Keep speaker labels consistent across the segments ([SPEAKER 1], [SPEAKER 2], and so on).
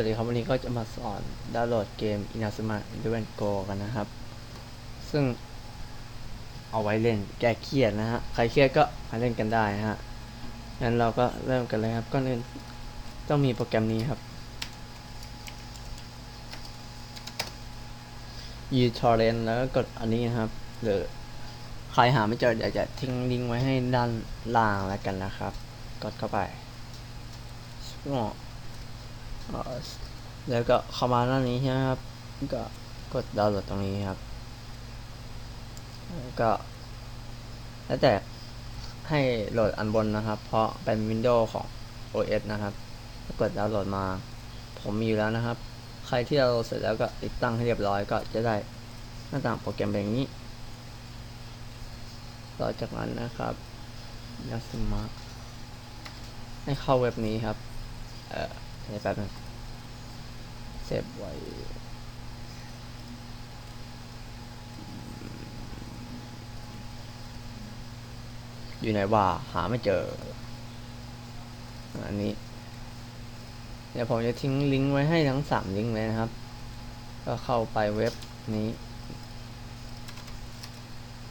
[SPEAKER 1] วัสดีครับวันนี้ก็จะมาสอนดาวน์โหลดเกม Inazuma Eleven Go กันนะครับ ซึ่งเอาไว้เล่นแก้เครียดนะฮะ ใครเครียดก็มาเล่นกันได้ฮะ งั้นเราก็เริ่มกันเลยครับก่อนอื่นต้องมีโปรแกรมนี้ครับ uTorrent แล้วก็กดอันนี้นะครับ หรือใครหาไม่เจอเดี๋ยวจะทิ้งลิงก์ไว้ให้ด้านล่างแล้วกันนะครับ กดเข้าไปอ๋อ แล้วก็เข้ามาหน้านี้ใช่ไหมครับ ก็กดดาวน์โหลดตรงนี้ครับ ก็ แล้วแต่ให้โหลดอันบนนะครับ เพราะเป็น Windows ของ OS นะครับกดดาวน์โหลดมา ผมมีอยู่แล้วนะครับ ใครที่ดาวน์โหลดเสร็จแล้วก็ติดตั้งให้เรียบร้อยก็จะได้หน้าต่างโปรแกรมแบบนี้ต่อจากนั้นนะครับยาสมาให้เข้าเว็บนี้ครับ เอ่อเดี๋ยวแป๊บนึง เซฟไว้อยู่ไหนว่าหาไม่เจอ อันนี้ เดี๋ยวผมจะทิ้งลิงก์ไว้ให้ทั้งสามลิงก์เลยนะครับ ก็เข้าไปเว็บนี้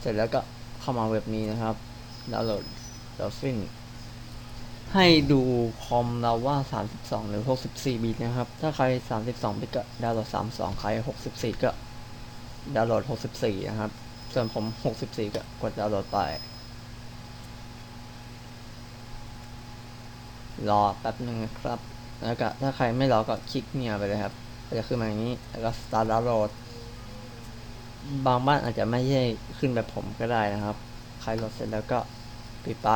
[SPEAKER 1] เสร็จแล้วก็เข้ามาเว็บนี้นะครับดาวน์โหลดดอลฟิน ให้ดูคอมเราว่า 32 หรือ 64 บิตนะครับ ถ้าใคร 32 บิตก็ดาวน์โหลด 32 ใคร 64 ก็ดาวน์โหลด 64 นะครับ ส่วนผม 64 ก็กดดาวน์โหลดไป รอแป๊บหนึ่งนะครับ แล้วก็ถ้าใครไม่รอก็คลิกเนี่ยไปเลยครับจะขึ้นมาอย่างนี้ แล้วก็ start download บางบ้านอาจจะไม่ใช่ขึ้นแบบผมก็ได้นะครับ ใครโหลดเสร็จแล้วก็ปิดไป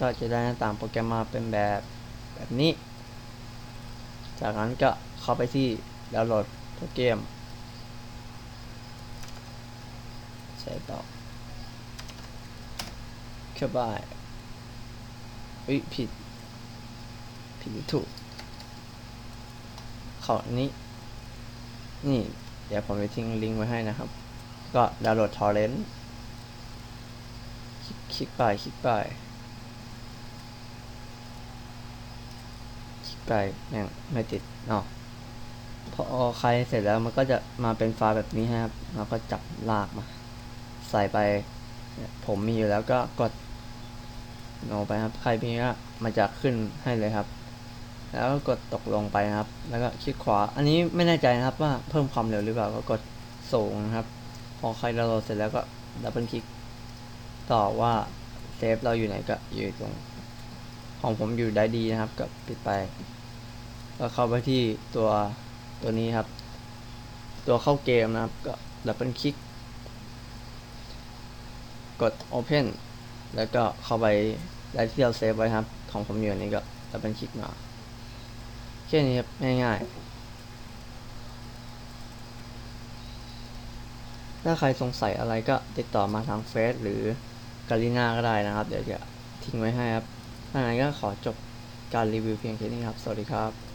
[SPEAKER 1] ก็จะได้หน้าต่างโปรแกรมมาเป็นแบบแบบนี้ จากนั้นก็เข้าไปที่ดาวน์โหลดโปรแกรมใช่ต่อเข้าไปอุ้ยผิด ผิดถูกเขาอันนี้ นี่ เดี๋ยวผมจะทิ้งลิงก์ไว้ให้นะครับ ก็ดาวน์โหลดทอร์เรนต์คลิกไปคลิกไป ไกลแม่งไม่ติดเนาะพอใครเสร็จแล้วมันก็จะมาเป็นฟล์แบบนี้ครับ เราก็จับลากมา ใส่ไป ผมมีอยู่แล้วก็กดโนไปครับ ใครมีก็มันจะขึ้นให้เลยครับ แล้วก็กดตกลงไปนะครับ แล้วก็คลิกขวา อันนี้ไม่แน่ใจนะครับว่าเพิ่มความเร็วหรือเปล่า ก็กดสูงนะครับ พอใครดาโหลดเสร็จแล้วก็ดับเบิลคลิก ต่อว่าเซฟเราอยู่ไหนก็อยู่ตรง ของผมอยู่ได้ดีนะครับก็ปิดไป ก็เข้าไปที่ตัวตัวนี้ครับ ตัวเข้าเกมนะครับ ก็ดับเบิลคลิก กด Open แล้วก็เข้าไปได้ที่เราเซฟไว้ครับ ของผมอยู่อันนี้ก็ดับเบิลคลิกมาแค่นี้ครับง่ายๆ ถ้าใครสงสัยอะไรก็ติดต่อมาทางเฟซหรือกาลิน่าก็ได้นะครับ เดี๋ยวจะทิ้งไว้ให้ครับ ถ้างั้นก็ขอจบการรีวิวเพียงแค่นี้ครับ สวัสดีครับ